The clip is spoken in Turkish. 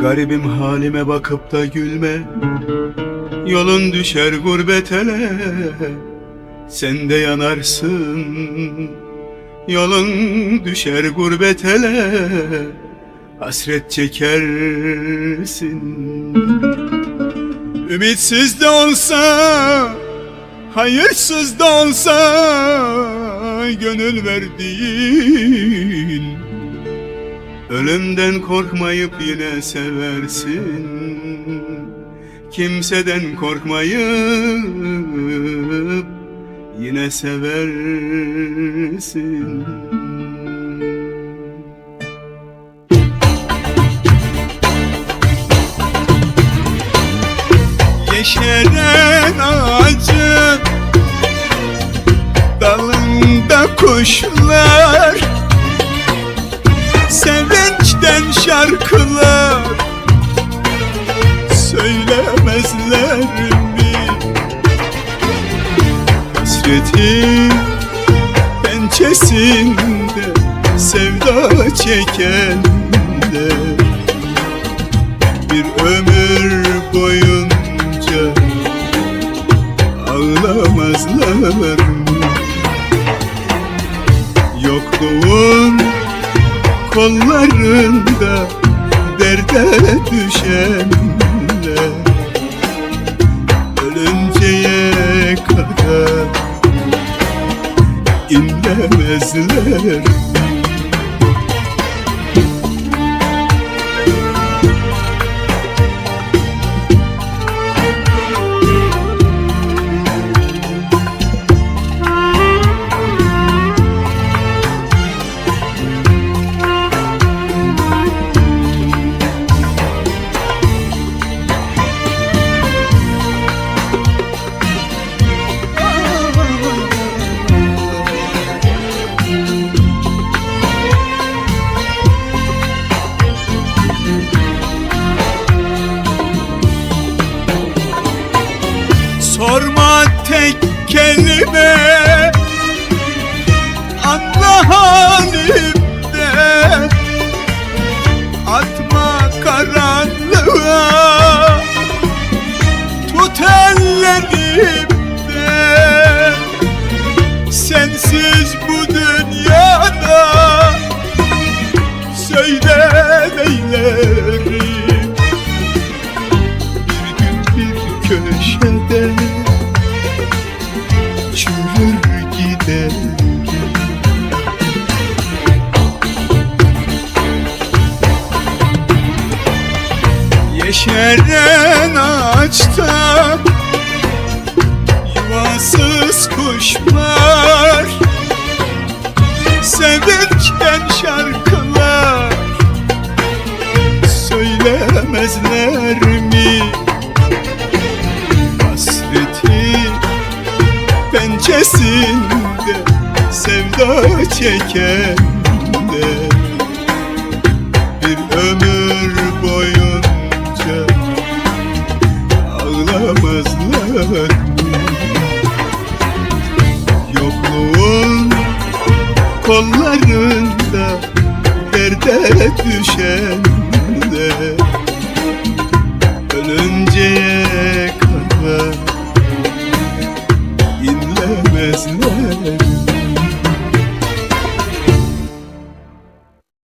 Garibim halime bakıp da gülme. Yolun düşer gurbet ele Sen de yanarsın Yolun düşer gurbet ele Hasret çekersin. Ümitsiz de olsa Hayırsız da olsa Gönül verdiğin. Ölümden korkmayıp yine seversin. Kimseden korkmayıp yine seversin. Yeşeren ağacın Dalında kuşlar. Sevinçten şarkılar Hasretin pençesinde Sevda çekenler Bir ömür boyunca Ağlamazlar mı Yokluğun kollarında derde düşenler inlemezler kelime Anla halimde Atma Yeşeren ağaçta yuvasız kuşlar. Sevinçten şarkılar. Söylemezler mi? Hasreti pençesinde sevda çekenler Bir ömür boyunca mı? Yokluğun kollarında derde düşenler